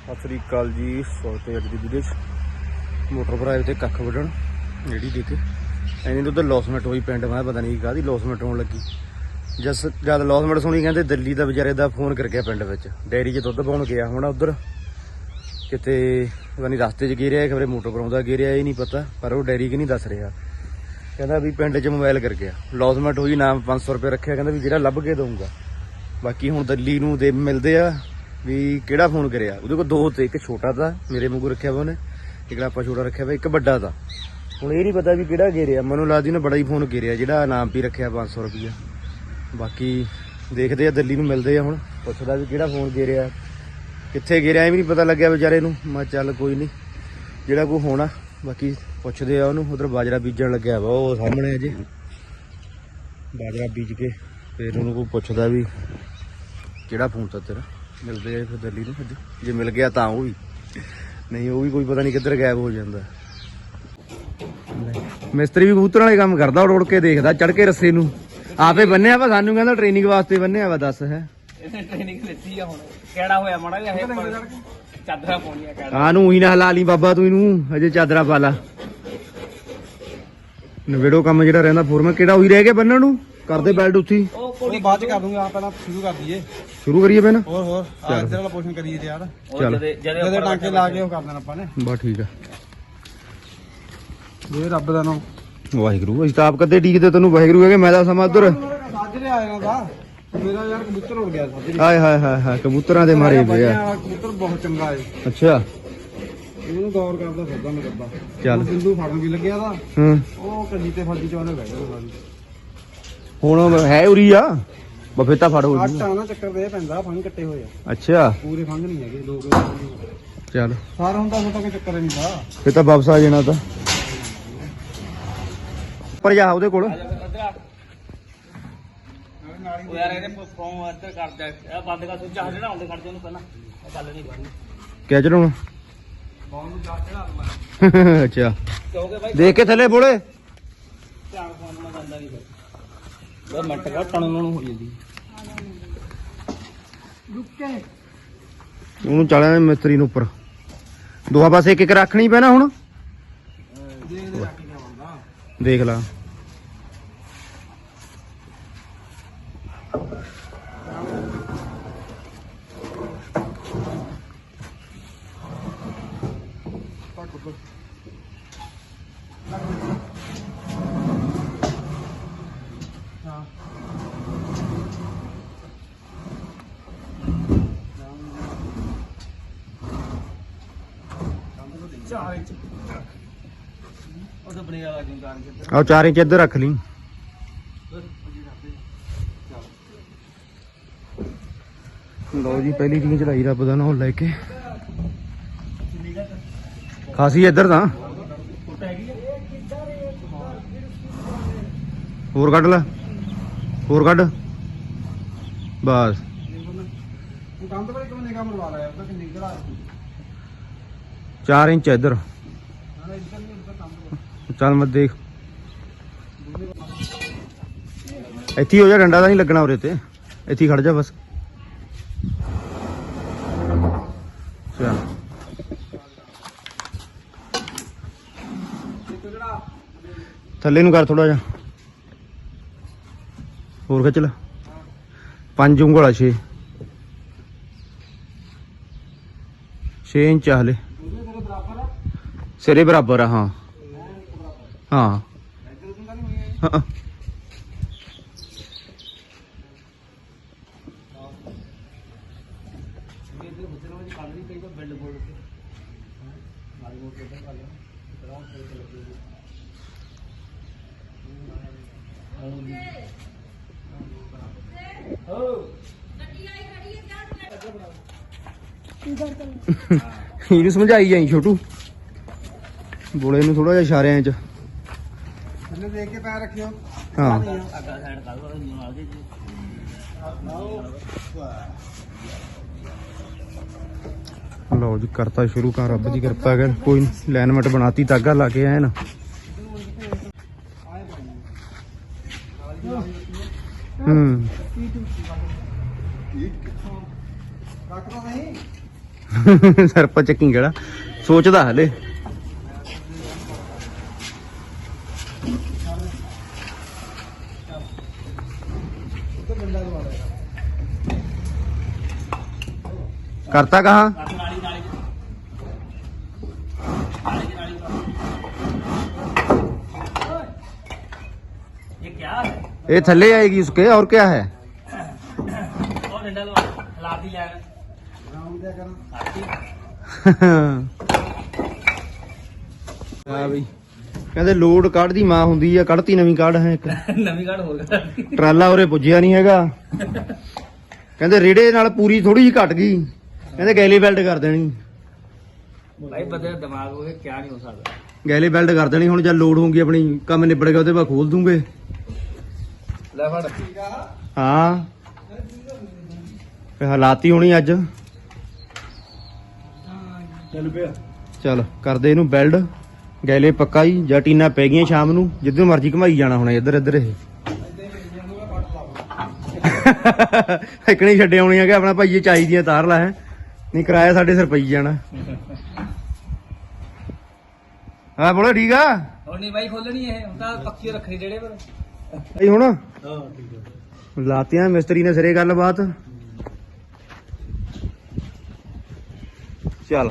ਸਤਿ ਸ੍ਰੀ ਅਕਾਲ ਜੀ, ਸਵਾਗਤ ਹੈ ਅੱਜ ਦੀ ਵੀਡੀਓ 'ਚ। ਮੋਟਰ ਭਰਾਏ ਤੇ ਕੱਖ ਵੱਢਣ ਜਿਹੜੀ ਦੇ ਕੇ। ਐਨੀ ਤੋਂ ਲੌਸਮੈਂਟ ਹੋਈ ਪਿੰਡ, ਮੈਂ ਪਤਾ ਨਹੀਂ ਕਾਹਦੀ ਲੌਸਮੈਂਟ ਹੋਣ ਲੱਗੀ। ਜਸ ਜਦ ਲੌਸਮੈਂਟ ਸੁਣੀ ਕਹਿੰਦੇ ਦਿੱਲੀ ਦਾ ਵਿਚਾਰੇ ਦਾ ਫੋਨ ਕਰ ਗਿਆ ਪਿੰਡ ਵਿੱਚ। ਡੈਰੀ 'ਚ ਦੁੱਧ ਪਾਉਣ ਗਿਆ ਹੁਣ ਉਧਰ। ਕਿਤੇ, ਪਤਾ ਨਹੀਂ ਰਸਤੇ 'ਚ ਗਿਰਿਆ ਖਬਰੇ ਮੋਟਰ ਭਰਾਉਂਦਾ ਗਿਰਿਆ, ਇਹ ਨਹੀਂ ਪਤਾ, ਪਰ ਉਹ ਡੈਰੀ ਕਿ ਨਹੀਂ ਦੱਸ ਰਿਹਾ। ਕਹਿੰਦਾ ਵੀ ਪਿੰਡ 'ਚ ਮੋਬਾਈਲ ਕਰ ਗਿਆ। ਲੌਸਮੈਂਟ ਹੋਈ, ਨਾਮ 500 ਰੁਪਏ ਰੱਖਿਆ, ਕਹਿੰਦਾ ਵੀ ਜਿਹੜਾ ਲੱਭ ਕੇ ਦਊਂਗਾ। ਬਾਕੀ ਹੁਣ ਦਿੱਲੀ ਨੂੰ ਦੇ ਮਿਲਦੇ ਆ। ਵੀ ਕਿਹੜਾ ਫੋਨ ਕਰਿਆ? ਉਹਦੇ ਕੋਲ ਦੋ ਤੇ, ਇੱਕ ਛੋਟਾ ਦਾ ਮੇਰੇ ਵਾਂਗੂ ਰੱਖਿਆ ਵਾ ਉਹਨੇ, ਇੱਕ ਆਪਾਂ ਛੋਟਾ ਰੱਖਿਆ ਵਾ, ਇੱਕ ਵੱਡਾ ਦਾ ਹੁਣ ਇਹ ਨਹੀਂ ਪਤਾ ਵੀ ਕਿਹੜਾ ਗੇਰਿਆ ਮੈਨੂੰ ਲੱਗਦੀ ਨੇ ਬੜਾ ਹੀ ਫੋਨ ਗੇਰਿਆ ਜਿਹੜਾ ਨਾਮ ਵੀ ਰੱਖਿਆ 500 ਰੁਪਈਆ। ਬਾਕੀ ਦੇਖਦੇ ਆ, ਦਿੱਲੀ ਨੂੰ ਮਿਲਦੇ ਆ ਹੁਣ। ਪੁੱਛਦਾ ਵੀ ਕਿਹੜਾ ਫੋਨ ਗੇਰਿਆ ਕਿੱਥੇ ਗੇਰਿਆ ਇਹ ਵੀ ਨਹੀਂ ਪਤਾ ਲੱਗਿਆ ਵਿਚਾਰੇ ਨੂੰ। ਮੈਂ ਚੱਲ ਕੋਈ ਨਹੀਂ, ਜਿਹੜਾ ਕੋਈ ਹੋਣਾ। ਬਾਕੀ ਪੁੱਛਦੇ ਆ ਉਹਨੂੰ, ਉਧਰ ਬਾਜਰਾ ਬੀਜਣ ਲੱਗਿਆ ਵਾ, ਉਹ ਸਾਹਮਣੇ ਅਜੇ ਬਾਜਰਾ ਬੀਜ ਕੇ, ਫਿਰ ਉਹਨੂੰ ਕੋਈ ਪੁੱਛਦਾ ਵੀ ਕਿਹੜਾ ਫੋਨ ਤਾਂ ਤੇਰਾ? ਮਿਲਦੇ ਆ ਫਿਰ ਦਿੱਲੀ ਨੂੰ ਅੱਜ। ਜੇ ਮਿਲ ਗਿਆ ਤਾਂ ਉਹ ਵੀ। ਨਹੀਂ ਉਹ ਵੀ ਕੋਈ ਪਤਾ ਨਹੀਂ ਕਿੱਧਰ ਗਾਇਬ ਹੋ ਜਾਂਦਾ। ਮਿਸਤਰੀ ਵੀ ਕਬੂਤਰਾਂ ਵਾਲੇ ਕੰਮ ਕਰਦਾ ਉੜ ਉੜ ਕੇ ਦੇਖਦਾ ਚੜ ਕੇ ਰੱਸੇ ਨੂੰ। ਆਪੇ ਬੰਨਿਆ ਵਾ ਸਾਨੂੰ ਕਹਿੰਦਾ ਟ੍ਰੇਨਿੰਗ ਵਾਸਤੇ ਬੰਨਿਆ ਵਾ ਦੱਸ ਹੈ। ਇਹਨੇ ਟ੍ਰੇਨਿੰਗ ਲਿੱਤੀ ਆ ਹੁਣ। ਕਿਹੜਾ ਹੋਇਆ ਮਾੜਾ ਜਿਹਾ? ਇਹ ਚਾਦਰਾਂ ਪਾਉਣੀਆਂ ਕਿਹੜਾ? ਆ ਨੂੰ ਹੀ ਨਾ ਹਲਾ ਲਈ ਬਾਬਾ ਤੂੰ ਇਹਨੂੰ ਅਜੇ ਚਾਦਰਾ ਪਾ ਲਾ। ਨਵੇੜੋ ਕੰਮ ਜਿਹੜਾ ਰਹਿੰਦਾ ਫੋਰਮੈਨ ਕਿਹੜਾ ਉਹੀ ਰਹਿ ਗਿਆ ਬੰਨਣ ਨੂੰ? ਕਰਦੇ ਬੈਲਟ ਉੱਥੀ ਉਹ ਉਹ ਬਾਅਦ ਚ ਕਰ ਦੂੰਗਾ ਆ ਪਹਿਲਾਂ ਸ਼ੁਰੂ ਕਰ ਦਈਏ। ਸ਼ੁਰੂ ਕਰੀਏ ਪਹਿਲਾਂ ਹੋਰ ਹੋਰ। ਆ ਇੱਧਰ ਵਾਲਾ ਪੋਸ਼ਨ ਕਰੀਏ ਤੇ ਯਾਰ ਚੱਲ। ਜਦੇ ਜਦੇ ਇਹਦੇ ਟਾਂਕੇ ਲਾ ਕੇ ਉਹ ਕਰ ਦੇਣਾ ਆਪਾਂ ਨੇ। ਬਸ ਠੀਕ ਆ। ਇਹ ਰੱਬ ਦਾ ਨਾਮ। ਵਾਹਿਗੁਰੂ ਅਸੀਂ ਤਾਂ ਆਪ ਕਦੇ ਡੀਕਦੇ ਤੈਨੂੰ ਵਾਹਿਗੁਰੂ ਕਹੇ ਮੈਂ ਤਾਂ ਸਮਾਂ ਉਧਰ ਸਾਜਰੇ ਆ ਜਾਣਾ ਦਾ ਮੇਰਾ ਯਾਰ ਕਬੂਤਰ ਉੜ ਗਿਆ ਸਾਜਰੇ ਹਾਏ ਹਾਏ ਹਾਏ ਹਾਏ ਕਬੂਤਰਾਂ ਦੇ ਮਾਰੇ ਪਏ ਆ। ਕਬੂਤਰ ਬਹੁਤ ਚੰਗਾ ਏ। ਅੱਛਾ। ਇਹਨੂੰ ਗੌਰ ਕਰਦਾ ਫਿਰਦਾ ਮੈਂ ਰੱਬਾ। ਚੱਲ। ਸਿੰਧੂ ਫੜਨ ਵੀ ਲੱਗਿਆ ਦਾ ਹੂੰ। ਉਹ ਕੱਜੀ ਤੇ ਫੱਜੀ ਚੋਂ ਨੇ ਬਹਿ ਗਿਆ ਹੁਣ ਹੈ ਉਰੀ ਆ। ਬਫੇ ਤਾਂ ਫੜ ਹੋ ਜੀ ਆਟਾ ਨਾ ਚੱਕਰ ਦੇ ਪੈਂਦਾ ਫੰਗ ਕੱਟੇ ਹੋਏ ਆ। ਅੱਛਾ। ਪੂਰੇ ਫੰਗ ਨਹੀਂ ਹੈਗੇ ਲੋਕ ਚੱਲ। ਸਾਰਾ ਹੁੰਦਾ ਤਾਂ ਕੋਈ ਚੱਕਰ ਨਹੀਂ ਦਾ ਫੇ ਤਾਂ ਵਾਪਸ ਆ ਜਾਣਾ ਤਾਂ। ਪਰ ਜਾ ਉਹਦੇ ਕੋਲ। ਉਹ ਯਾਰ ਇਹਦੇ ਫੋਨ ਇੱਧਰ ਕਰ ਦੇ। ਇਹ ਬੰਦ ਕਰ ਸੁੱਚਾ ਜਿਹੜਾ ਆਉਂਦੇ ਖੜ ਜਾ ਉਹਨੂੰ ਪਹਿਲਾਂ। ਇਹ ਗੱਲ ਨਹੀਂ ਕਰਨੀ ਕਿਆ ਚੜਾਉਣਾ? ਫੋਨ ਨੂੰ ਜਾ ਚੜਾ ਦੂੰਗਾ। ਅੱਛਾ। ਕਿਉਂਕਿ ਬਾਈ ਦੇਖ ਕੇ ਥੱਲੇ ਬੋਲੇ। ਧਿਆਨ ਫੋਨ ਨਾਲ ਜਾਂਦਾ ਨਹੀਂ ਫਿਰ। ਉਹ ਮਿੰਟ ਕਾ ਟਣ ਨੂੰ ਹੋ ਜਾਂਦੀ। ਉਹਨੂੰ ਚਾਲਿਆ ਮਿਸਤਰੀ ਨੂੰ ਉੱਪਰ। ਦੋਹਾ ਪਾਸੇ ਇੱਕ ਇੱਕ ਰੱਖਣੀ ਪੈਣਾ ਹੁਣ। ਦੇਖ ਲਾ ਤੱਕ ਉੱਧਰ ਹਾਂ ਚਾਰ ਇੰਚ ਉਹ ਤਾਂ ਬਣੇ ਵਾਲਾ ਜਿੰਦਾਂ ਕਿੱਧਰ ਆਹ ਚਾਰ ਇੰਚ ਇੱਧਰ ਰੱਖ ਲਈ। ਲਓ ਜੀ, ਪਹਿਲੀ ਟੀਮ ਚੜਾਈ ਰੱਬ ਦਾ ਨਾਮ ਲੈ ਕੇ। ਖਾਸੀ ਇੱਧਰ ਤਾਂ। ਹੋਰ ਕੱਢ ਲੈ। ਹੋਰ ਕੱਢ। ਬਸ। ਤੂੰ ਕੰਧ ਪਰ ਕਿਵੇਂ ਨਿਗਾਹ ਮਰਵਾ ਲਿਆ ਤਾਂ ਕਿੰਨੀ ਘੜਾ 4 ਇੰਚ ਇੱਧਰ। ਚੱਲ ਮੈਂ ਦੇਖ ਇੱਥੇ ਹੀ ਹੋ ਜਾ, ਡੰਡਾ ਤਾਂ ਨਹੀਂ ਲੱਗਣਾ ਉਰੇ ਤੇ। ਇੱਥੇ ਹੀ ਖੜ ਜਾ ਬਸ। ਚੱਲ। ਥੱਲੇ ਨੂੰ ਕਰ ਥੋੜਾ ਜਿਹਾ। ਹੋਰ ਖਿੱਚ ਲੈ। ਪੰਜ ਉਂਗਲਾ 6 6 ਇੰਚ ਆ ਹਲੇ। ਸਿਰੇ ਬਰਾਬਰ ਆ, ਹਾਂ। ਹਾਂ। ਹਾਂ ਇਹਦੇ ਬੁੱਧਰ ਵਿੱਚ ਕੱਢ ਲਈ ਕਈ ਵਾਰ ਬਿਲਡ ਬੋਰਡ ਤੇ ਮਾਰੀ ਮੋਟਰ ਤੇ ਕਰ ਲਿਆ ਕਰਾਂ ਤੇ ਲੱਗੇ ਹੋ ਇਹਨੂੰ ਸਮਝਾਈ ਜਾਈ ਛੋਟੂ। ਬੋਲੇ ਨੂੰ ਥੋੜਾ ਜਿਹਾ ਇਸ਼ਾਰਿਆਂ 'ਚ। ਥੱਲੇ ਦੇਖ ਕੇ ਪੈਰ ਰੱਖਿਓ। ਹਾਂ। ਅੱਗਾ ਸਾਈਡ ਕਰ ਲਓ ਜੀ ਲਓ ਜੀ ਕਰਤਾ ਸ਼ੁਰੂ ਕਰ ਰੱਬ ਦੀ ਕਿਰਪਾ ਕਰ ਕੋਈ ਲਾਈਨਮੈਂਟ ਬਣਾਤੀ ਤਾਗਾ ਲਾ ਕੇ ਆਏ ਨਾ। ਹੂੰ ਰੱਖਦਾ ਨਹੀਂ ਸਰਪਾ ਚੱਕੀ ਕਿਹੜਾ ਸੋਚਦਾ ਹਲੇ ਉੱਤੇ ਡੰਡਾ ਦਵਾ ਲਿਆ ਕਰਤਾ ਕਹਾ ਨਾਲੀ ਨਾਲੀ ਨਾਲੀ ਨਾਲੀ ये क्या है ਇਹ ਥੱਲੇ ਆਏਗੀ ਉਸਕੇ और क्या है ਆ ਕਹਿੰਦੇ ਲੋਡ ਕੱਢਦੀ ਮਾਂ ਹੁੰਦੀ ਆ ਕੱਢਤੀ ਨਵੀਂ ਕਾਢ ਹੈ ਇੱਕ। ਨਵੀਂ ਕਾਢ ਹੋ ਗਿਆ ਟਰਾਲਾ ਉਰੇ ਪੁੱਜਿਆ ਨਹੀਂ ਹੈਗਾ। ਕਹਿੰਦੇ ਰੇੜੇ ਨਾਲ ਪੂਰੀ ਥੋੜੀ ਜੀ ਘਟ ਗਈ। ਕਹਿੰਦੇ ਗੈਲੀ ਬੈਲਟ ਕਰ ਦੇਣੀ। ਭਾਈ ਬੰਦੇ ਦਾ ਦਿਮਾਗ ਹੋਵੇ ਕਿਆ ਨਹੀਂ ਹੋ ਸਕਦਾ। ਗੈਲੀ ਬੈਲਟ ਕਰ ਦੇਣੀ ਹੁਣ ਜਦ ਲੋਡ ਹੋਊਗੀ ਆਪਣੀ ਕੰਮ ਨਿਬੜ ਗਿਆ ਉਹਦੇ ਬਾਅਦ ਖੋਲ ਦੂੰਗੇ। ਲੈ ਫੜ। ਹਾਂ। ਫੇ ਹਾਲਾਤੀ ਹੋਣੀ ਅੱਜ। ਚਲ ਕਰਦੇ ਇਹਨੂੰ ਬੈਲਡ ਗੈਲੇ ਪੱਕਾ ਹੀ ਜਾਂ ਟੀਨਾ ਪੈ ਗਈਆਂ ਸ਼ਾਮ ਨੂੰ ਜਿੱਦੋਂ ਮਰਜ਼ੀ ਘਮਾਈ ਜਾਣਾ ਹੁਣ ਇੱਧਰ ਇੱਧਰ ਇਹ। ਇਕਣੀ ਛੱਡੇ ਆਉਣੀ ਆ ਕਿ ਆਪਣਾ ਭਾਈਏ ਚਾਹੀਦੀਆਂ ਤਾਰ ਲਾ ਹੈ। ਨਹੀਂ ਕਿਰਾਇਆ ਸਾਡੇ ਸਿਰ ਪਈ ਜਾਣਾ। ਹਾਂ ਬੋਲੇ ਠੀਕ ਆ? ਹੁਣ ਬਾਈ ਖੋਲਣੀ ਇਹ। ਤਾਂ ਪੱਕੀ ਰੱਖਣੀ ਜਿਹੜੇ ਪਰ। ਭਾਈ ਹੁਣ? ਹਾਂ ਠੀਕ ਆ। ਲਾਤਿਆਂ ਮਿਸਤਰੀ ਨੇ ਸਿਰੇ ਗੱਲਬਾਤ। ਚੱਲ।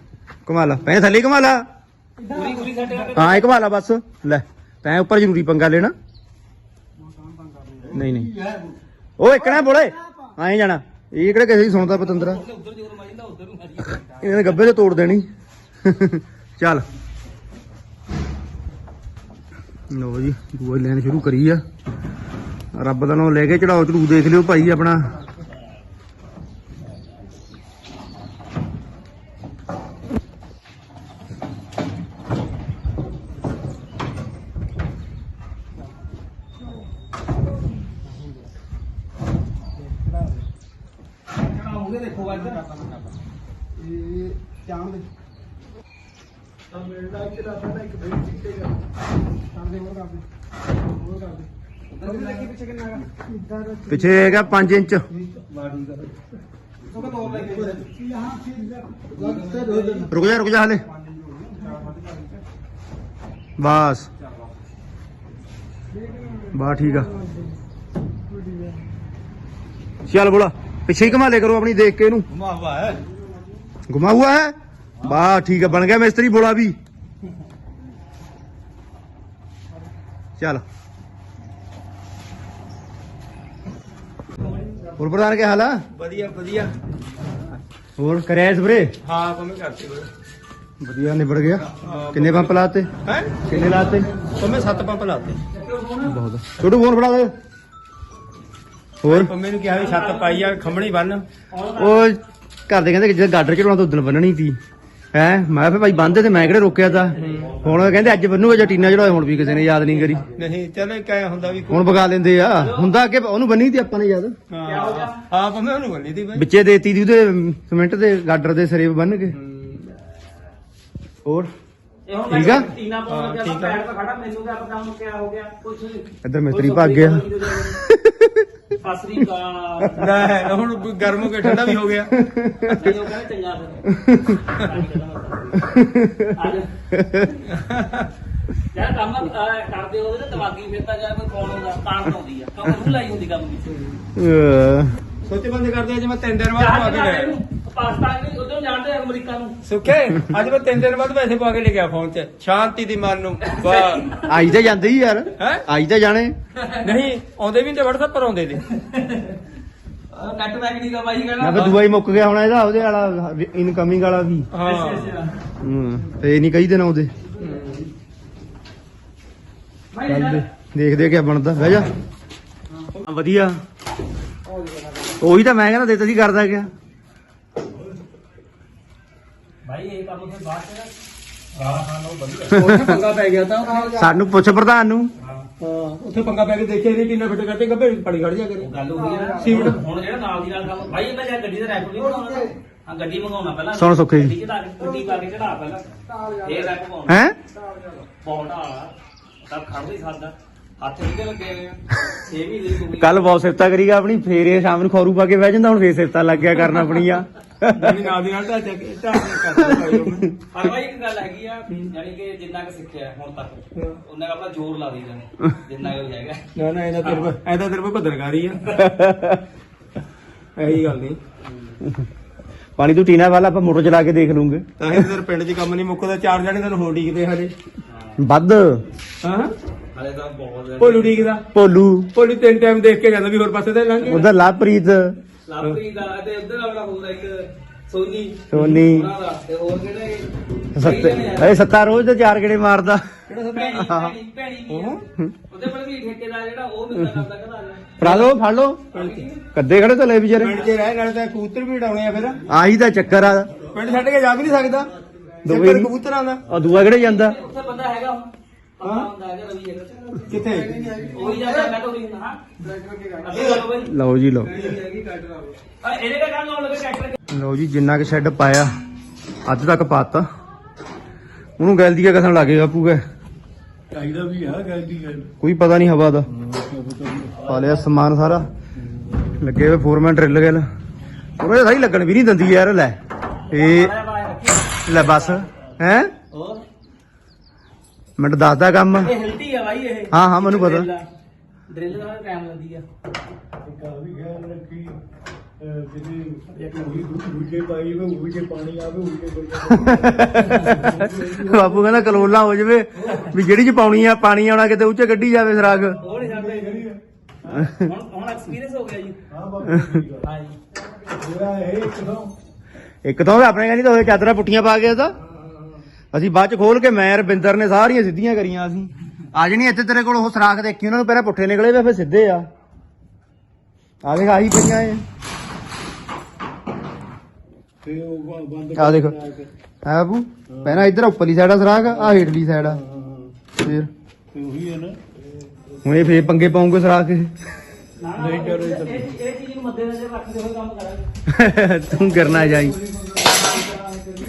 ਕਮਾਲਾ ਪੈਂ ਥੱਲੇ ਕਮਾਲਾ। ਪੂਰੀ ਪੂਰੀ ਸਾਡੇ ਹਾਂ, ਇਹ ਕਮਾਲਾ ਬਸ, ਲੈ ਤੈਂ ਉੱਪਰ ਜ਼ਰੂਰੀ ਪੰਗਾ ਲੈਣਾ। ਨਹੀਂ ਨਹੀਂ। ਉਹ ਇਕਣਾ ਬੋਲੇ ਐਂ ਜਾਣਾ। ਇਹ ਕਿਹੜਾ ਕਿਸੇ ਦੀ ਸੁਣਦਾ ਪਤੰਦਰਾ? ਇਹਨਾਂ ਗੱਬੇ ਤੇ ਤੋੜ ਦੇਣੀ। ਚੱਲ। ਲੋ ਜੀ, ਦੂਆ ਲੈਣ ਸ਼ੁਰੂ ਕਰੀ ਆ। ਰੱਬ ਦਾ ਨੋ ਲੈ ਕੇ ਚੜਾਓ ਚੜੂ ਦੇਖ ਲਿਓ ਭਾਈ ਆਪਣਾ। ਤੇਰਾ ਸਾਡਾ ਇੱਕ ਫੇਰ ਜਿੱਤੇਗਾ ਕਰਦੇ ਹੋਰ ਕਰਦੇ ਹੋਰ ਕਰਦੇ ਉਹਦੇ ਲੱਗੀ ਪਿੱਛੇ ਕਿੰਨਾ ਹੈਗਾ? ਇੱਧਰ ਪਿੱਛੇ ਹੈਗਾ 5 ਇੰਚ। ਬਾੜੀ ਕਰ ਸੋਗਾ ਤੋਰ ਲੈ ਕੇ ਯਹਾਂ ਫਿਰ ਰੁਕ ਜਾ ਰੁਕ ਜਾ। ਹਲੇ। ਬਸ। ਬਾ ਠੀਕ ਆ। ਚੱਲ ਬੋਲਾ ਪਿੱਛੇ ਹੀ ਘਮਾ ਲਿਆ ਕਰੋ ਆਪਣੀ ਦੇਖ ਕੇ ਇਹਨੂੰ। ਘੁਮਾ ਹੁਆ ਹੈ। ਘੁਮਾ ਹੁਆ ਹੈ? ਬਾ ਠੀਕ ਆ ਬਣ ਗਿਆ ਮਿਸਤਰੀ ਬੋਲਾ ਵੀ। चल। ਹੋਰ ਪ੍ਰਧਾਨ ਕੀ ਹਾਲ ਆ ਵਧੀਆ ਵਧੀਆ ਹੋਰ ਕਰਿਆ ਸਪਰੇ ਹਾਂ ਕਮੇ ਕਰਤੀ ਬਈ ਵਧੀਆ ਨਿਬੜ ਗਿਆ ਕਿੰਨੇ ਪੰਪ ਲਾਤੇ ਹੈ ਕਿੰਨੇ ਲਾਤੇ ਕਮੇ ਸੱਤ ਪੰਪ ਲਾਤੇ ਬਹੁਤ ਛੋਟੂ ਫੋਨ ਫੜਾ ਦੇ ਹੋਰ ਪੰਮੇ ਨੂੰ ਕਿਹਾ ਵੀ ਛੱਤ ਪਾਈ ਆ ਖੰਭਣੀ ਬੰਨ ਉਹ ਘਰ ਦੇ ਕਹਿੰਦੇ ਕਿ ਜਦੋਂ ਗਾਡਰ ਚੜਾਉਣਾ ਤਾਂ ਉਦੋਂ ਬੰਨਣੀ ਸੀ ਹੈ? ਮੈਂ ਕਿਹਾ ਭਾਈ ਬੰਨਦੇ ਤੇ ਮੈਂ ਕਿਹੜੇ ਰੋਕਿਆ ਤਾਂ? ਹੁਣ ਉਹ ਕਹਿੰਦੇ ਅੱਜ ਬੰਨੂਗਾ ਜਾਂ ਟੀਨਾ ਚੜਾਏ ਹੁਣ ਵੀ ਕਿਸੇ ਨੇ ਯਾਦ ਨਹੀਂ ਕਰੀ। ਨਹੀਂ ਚਲੋ ਕਹਿ ਹੁੰਦਾ ਵੀ ਹੁਣ ਬਗਾ ਲੈਂਦੇ ਆ। ਹੁੰਦਾ ਅੱਗੇ ਉਹਨੂੰ ਬੰਨੀ ਤੀ ਆਪਾਂ ਨੇ ਯਾਦ। ਹਾਂ ਹਾਂ ਪੰਮੇ ਉਹਨੂੰ ਬੰਨੀ ਦੀ ਬਈ। ਵਿੱਚੇ ਦੇਤੀ ਦੀ ਉਹਦੇ ਸਿਮੈਂਟ ਦੇ ਗਾਡਰ ਦੇ ਸਰੇ ਬੰਨ ਕੇ। ਹੋਰ? ਇਹ ਹੁਣ ਠੀਕ ਆ? ਟੀਨਾ ਪਾਉਣ ਲੱਗਿਆ ਠੀਕ ਤਾਂ ਆ। ਪੈਰ ਤੇ ਖੜਾ ਮੈਨੂੰ ਕਿਆ ਪਤਾ ਹੁਣ ਕਿਆ ਹੋ ਗਿਆ ਕੁਛ ਇੱਧਰ ਮਿਸਤਰੀ ਭੱਗ ਗਿਆ। ਫਸਰੀ ਕਾ ਲੈ ਹੁਣ ਗਰਮ ਹੋ ਕੇ ਠੰਡਾ ਵੀ ਹੋ ਗਿਆ। ਉਹ ਕਹਿੰਦਾ ਚੰਗਾ ਫਿਰ। ਅੱਜ ਯਾਰ ਕੰਮ ਅਹ, ਕਰਦੇ ਹੋਵੇ ਤਾਂ ਦਿਮਾਗੀ ਫਿਰਦਾ ਜਾਏ ਕੋਈ ਕੌਣ ਹੁੰਦਾ ਤਾਂ ਆਉਂਦੀ ਆ। ਕੰਮ ਨੂੰ ਲਾਈ ਹੁੰਦੀ ਕੰਮ ਅਹ, ਸੋਚੇ ਬੰਦ ਕਰਦੇ ਅੱਜ ਮੈਂ ਤਿੰਨ ਦਿਨ ਬਾਅਦ ਪਾ ਕੇ ਇਹਨੂੰ, ਪਾਕਿਸਤਾਨ ਜਾਣਦੇ ਆ ਅਮਰੀਕਾ ਨੂੰ? ਸੁੱਖੇ ਅੱਜ ਮੈਂ ਤਿੰਨ ਦਿਨ ਬਾਅਦ ਪੈਸੇ ਪਾ ਕੇ ਲੈ ਗਿਆ ਫੋਨ 'ਚ ਸ਼ਾਂਤੀ ਦੀ ਮਨ ਨੂੰ ਵਾਹ। ਆਈ ਤਾਂ ਜਾਂਦੇ ਹੀ ਯਾਰ। ਹੈ? ਆਈ ਤਾਂ ਜਾਣੇ। ਨਹੀਂ ਆਉਂਦੇ ਵੀ ਤੇ WhatsApp ਪਰ ਆਉਂਦੇ ਨੇ। ਨੈਟ ਬੈਗ ਨਹੀਂ ਗਾ ਬਾਈ ਮੈਂ ਕਹਿੰਦਾ। ਕਿਹਾ ਦੂਆ ਹੀ ਮੁੱਕ ਗਿਆ ਹੁਣ ਇਹਦਾ ਉਹਦੇ ਵਾਲਾ ਇਨਕਮਿੰਗ ਵਾਲਾ ਵੀ। ਹਾਂ। ਹੂੰ ਤੇ ਇਹ ਨਹੀਂ ਕਹੀ ਦੇਣਾ ਉਹਦੇ। ਭਾਈ ਚੱਲ ਯਾਰ, ਦੇ ਦੇਖਦੇ ਕਿਆ ਬਣਦਾ। ਬਹਿ ਜਾ। ਵਧੀਆ। ਉਹੀ ਤਾਂ ਮੈਂ ਕਹਿੰਦਾ ਦਿੱਤਾ ਸੀ ਕਰਦਾ ਗਿਆ ਭਾਈ ਇਹ ਕੰਮ ਫਿਰ ਬਾਅਦ ਚ ਨਾ। ਗਾਲਾਂ ਖਾਣ ਨੂੰ ਵਧੀਆ। ਉੱਥੇ ਪੰਗਾ ਪੈ ਗਿਆ ਤਾਂ। ਸਾਨੂੰ ਪੁੱਛ ਪ੍ਰਧਾਨ ਨੂੰ। ਉੱਥੇ ਪੰਗਾ ਪੈ ਕੇ ਦੇਖਿਆ ਨਹੀਂ ਕਿੰਨਾ ਫਿੱਟ ਕਰਦੇ ਗੱਭੇ ਪੜੀ ਖੜ ਜਾ ਕਰੇ। ਗੱਲ ਹੋਈ ਹੈ ਨਾ। ਸੀਮਿੰਟ। ਹੁਣ ਜਿਹੜਾ ਨਾਲ ਦੀ ਨਾਲ ਕੰਮ ਭਾਈ ਮੈਂ ਜਾਂ ਗੱਡੀ ਦਾ ਰੈਪ ਨਹੀਂ ਬਣਾਉਣਾ ਹਾਂ ਗੱਡੀ ਮੰਗਾਉਣਾ ਪਹਿਲਾਂ। ਸੁਣ ਸੁੱਖੀ ਜੀ। ਗੱਡੀ ਚੜਾ ਕੇ ਗੱਡੀ ਪਾ ਕੇ ਚੜਾ ਪਹਿਲਾਂ। ਇਹ ਪਾਉਣਾ। ਹੈ? ਬਹੁਤ ਆਲਾ ਤਾਂ ਖੜ ਨਹੀਂ ਸਕਦਾ ਹੱਥ ਨਿਕਲ ਲੱਗੇ ਆ। ਵੀ ਦੇ ਦੂਗੀ ਕੱਲ ਬਹੁਤ ਸਿਫਤਾ ਕਰੀਗਾ ਆਪਣੀ ਫੇਰ ਇਹ ਸ਼ਾਮ ਨੂੰ ਖੌਰੂ ਪਾ ਕੇ ਬਹਿ ਜਾਂਦਾ ਹੁਣ ਫੇਰ ਸਿਫਤਾ ਲੱਗ ਗਿਆ ਕਰਨ ਆਪਣੀਆਂ ਨਹੀਂ ਨਾਲ ਦੀ ਨਾਲ ਢਾਚਾ ਢਾਚਾ ਕਰਦੇ ਪਰ ਭਾਈ ਇੱਕ ਗੱਲ ਹੈਗੀ ਆ ਯਾਨੀ ਕਿ ਜਿੰਨਾ ਕੁ ਸਿੱਖਿਆ ਹੁਣ ਤੱਕ ਉਹਨਾਂ ਦਾ ਆਪਣਾ ਜ਼ੋਰ ਲਾ ਦੀ ਜਾਣੇ ਜਿੰਨਾ ਕੁ ਹੈਗਾ। ਨਾ ਨਾ ਇਹਦਾ ਤੇਰੇ ਕੋਲ ਇਹਦਾ ਤੇਰੇ ਕੋਲ ਭਦਰਕਾਰੀ ਆ। ਇਹੀ ਗੱਲ ਨਹੀਂ। ਪਾਣੀ ਤੂੰ ਟੀਨਾ ਵਾਲਾ ਆਪਾਂ ਮੋਟਰ ਚਲਾ ਕੇ ਦੇਖ ਲੂੰਗੇ। ਤਾਂ ਹੀ ਤੇਰੇ ਪਿੰਡ 'ਚ ਕੰਮ ਨਹੀਂ ਮੁੱਕਦਾ ਚਾਰ ਜਣੇ ਤੈਨੂੰ ਹੋਰ ਡੀਕਦੇ ਹਲੇ ਵੱਧ। ਹਾਂ? ਹਲੇ ਤਾਂ ਬਹੁਤ ਭੋਲੂ ਡੀਕਦਾ ਭੋਲੂ। ਭੋਲੂ ਤਿੰਨ ਟਾਈਮ ਦੇਖ ਕੇ ਜਾਂਦਾ ਵੀ ਹੋਰ ਪਾਸੇ ਤੇ ਲੰਘ ਗਿਆ। ਉਧਰ ਲਾਪ੍ਰੀਤ। ਲਾਪਰੀ ਦਾ ਤੇ ਉਧਰ ਆਪਣਾ ਹੋਰ ਇੱਕ ਸੋਨੀ। ਸੋਨੀ। ਉਹਨਾਂ ਦਾ ਤੇ ਹੋਰ ਕਿਹੜੇ? ਸੱਤੇ ਇਹ ਸੱਤਾ ਰੋਜ਼ ਤੇ ਚਾਰ ਗੇੜੇ ਮਾਰਦਾ। ਭੈਣੀ ਭੈਣੀ ਭੈਣੀ ਵੀ ਆ। ਉਹਦੇ ਪਰ ਵੀ ਠੇਕੇਦਾਰ ਜਿਹੜਾ ਉਹ ਮਿਲਦਾ ਕਰਦਾ ਘਰ। ਫੜਾ ਲਓ ਫੜ ਲਓ। ਕੱਦੇ ਖੜੇ ਚਲੇ ਵਿਚਾਰੇ ਪਿੰਡ 'ਚ ਰਹਿ ਨਾਲੇ ਤਾਂ ਕਬੂਤਰ ਵੀ ਉਡਾਉਣੇ ਆ ਫਿਰ। ਆਹੀ ਤਾਂ ਚੱਕਰ ਆ। ਪਿੰਡ ਛੱਡ ਕੇ ਜਾ ਵੀ ਨਹੀਂ ਸਕਦਾ। ਦੋ ਹੀ- ਕਬੂਤਰਾਂ ਦਾ ਉਹ ਦੂਆ ਕਿਹੜੇ ਜਾਂਦਾ? ਉੱਥੇ ਬੰਦਾ ਹੈਗਾ ਹੁਣ। ਪਤਾ ਹੁੰਦਾ ਹੈਗਾ ਰਵੀ ਹੈਗਾ। ਕਿੱਥੇ? ਉਹੀ ਜਾਂਦਾ ਮੈਂ ਤਾਂ। ਉਹੀ ਹਾਂ ਅੱਗੇ ਗੱਲ ਬਾਈ। ਲਓ ਜੀ ਲਓ। ਆ ਇਹਦੇ ਕਾ ਕੰਮ ਆਉਣ ਲੱਗਾ ਟਰੈਕਟਰ ਲਓ ਜੀ ਜਿੰਨਾ ਕਿ ਸ਼ੈੱਡ ਪਾਇਆ ਅੱਜ ਤੱਕ ਪਾਤਾ। ਉਹਨੂੰ ਗੈਲ ਦੀ ਕਸਣ ਲੱਗੇ ਬਾਪੂ ਕੇ। ਚਾਹੀਦਾ ਵੀ ਆ ਗੱਲ ਦੀ ਗੱਲ ਕੋਈ ਪਤਾ ਨਹੀਂ ਹਵਾ ਦਾ। ਪਾ ਲਿਆ ਸਮਾਨ ਸਾਰਾ। ਲੱਗੇ ਹੋਏ ਫੋਰਮੈਨ ਡਰਿੱਲ ਗਿਲ। ਉਹਨੇ ਸਹੀ ਲੱਗਣ ਵੀ ਨਹੀਂ ਦਿੰਦੀ ਯਾਰ ਲੈ। ਇਹ ਲੈ ਬਸ। ਹੈ? ਹੋਰ? ਮੈਨੂੰ ਦੱਸਦਾ ਕੰਮ। ਇਹ ਹਿਲਦੀ ਆ ਬਾਈ ਇਹ। ਹਾਂ, ਹਾਂ, ਮੈਨੂੰ ਪਤਾ। ਡਰਿਲ ਦਾ ਟਾਈਮ ਲੱਗਦੀ ਆ। ਕਾਫੀ ਖਿਆਲ ਰੱਖੀ ਜਿਹਦੇ ਇੱਕ ਹੋਈ ਦੂਜੇ ਪਾਈ ਵੇ ਉਹਦੇ ਪਾਣੀ ਆਵੇ ਉਹਦੇ ਬਾਪੂ ਕਹਿੰਦਾ ਕਲੋਲਾ ਹੋ ਜਾਵੇ ਵੀ ਜਿਹੜੀ ਚ ਪਾਉਣੀ ਆ ਪਾਣੀ ਆਉਣਾ ਕਿਤੇ ਉੱਚੇ ਗੱਡੀ ਜਾਵੇ ਸਰਾਗ ਹੋਰ ਨਹੀਂ ਸਾਡੇ ਹੁਣ ਹੁਣ ਐਕਸਪੀਰੀਅੰਸ ਹੋ ਗਿਆ ਜੀ। ਹਾਂ ਬਾਬਾ ਜੀ ਹਾਂ ਜੀ। ਜਿਹੜਾ ਇਹ ਇੱਕਦਮ ਇੱਕ ਤਾਂ ਉਹ ਆਪਣੇ ਕਹਿੰਦੀ ਤਾਂ ਉਹ ਚਾਦਰਾਂ ਪੁੱਟੀਆਂ ਪਾ ਗਿਆ ਤਾਂ। ਅਸੀਂ ਬਾਅਦ ਚ ਖੋਲ ਕੇ ਮੈਂ ਰਵਿੰਦਰ ਨੇ ਸਾਰੀਆਂ ਸਿੱਧੀਆਂ ਕਰੀਆਂ ਅਸੀਂ। ਆ ਜਣੀ ਇੱਥੇ ਤੇਰੇ ਕੋਲ ਉਹ ਸਰਾਖ ਦੇਖੀ ਉਹਨਾਂ ਨੂੰ ਪਹਿਲਾਂ ਪੁੱਠੇ ਨਿਕਲੇ ਵੇ ਫਿਰ ਸਿੱਧੇ ਆ। ਆ ਦੇਖ ਆਹੀ ਪਈਆਂ ਏ ਤੇ ਉਹ ਬ- ਬੰਦ ਆ ਦੇਖ। ਹੈ ਬਾਬੂ ਪਹਿਲਾਂ ਇੱਧਰ ਉੱਪਰਲੀ ਸਾਈਡ ਆ ਸਰਾਖ ਆ ਹੇਠਲੀ ਸਾਈਡ ਆ। ਫਿਰ। ਤੇ ਉਹੀ ਹੈ ਨਾ। ਹੁਣ ਇਹ ਫੇਰ ਪੰਗੇ ਪਾਉਂਗੇ ਸਰਾਖ ਇਹ। ਨਹੀਂ ਕਰੋ ਇਹ ਤਾਂ। ਇਹ ਇਹ ਚੀਜ਼ ਨੂੰ ਮੱਦੇ ਨਜ਼ਰ ਰੱਖਦੇ ਹੋਏ ਕੰਮ ਕਰਾਂਗੇ। ਤੂੰ ਕਰਨਾ ਜਾਈ।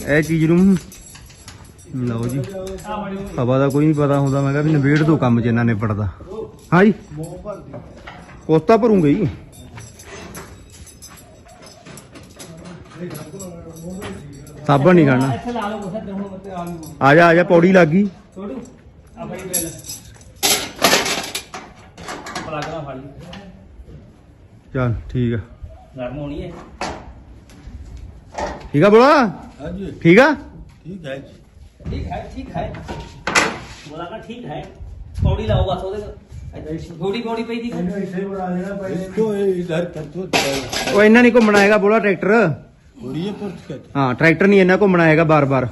ਇਹ ਚੀਜ਼ ਨੂੰ ਲਓ ਜੀ। ਹਵਾ ਦਾ ਕੋਈ ਨਹੀਂ ਪਤਾ ਹੁੰਦਾ ਮੈਂ ਕਿਹਾ ਵੀ ਨਵੇੜ ਤੋਂ ਕੰਮ ਜਿੰਨਾ ਨਿਪੜਦਾ ਹਾਂ ਜੀ। ਕੋਸਤਾ ਭਰੂੰਗਾ ਜੀ। ਸਾਬਣ ਨਹੀਂ ਕਰਨਾ ਆ ਨੂੰ ਜਾ ਆ ਜਾ ਪੌੜੀ ਲੱਗ ਗਈ। ਨਾ ਚੱਲ ਠੀਕ ਆ। ਗਰਮ ਹੋਣੀ ਹੈ ਠੀਕ ਆ ਬੋਲਾ ਹਾਂਜੀ। ਠੀਕ ਆ? ਠੀਕ ਹੈ ਜੀ। ठीक है ठीक है बोला का ठीक है पौड़ी लाओ बस ਉਹਦੇ ਥੋੜੀ ਪੌੜੀ ਪਈ ਦੀ ਇਹਨੂੰ ਇੱਥੇ ਬਣਾ ਦੇਣਾ ਪਹਿਲੇ इसको इधर कर दो ਉਹ ਇੰਨਾ ਨਹੀਂ ਘੁੰਮਣਾ ਹੈਗਾ ਬੋਲਾ ਟਰੈਕਟਰ और ये पर क्या ਹਾਂ ਟਰੈਕਟਰ ਨਹੀਂ ਇੰਨਾ ਘੁੰਮਣਾ ਹੈਗਾ ਬਾਰ-ਬਾਰ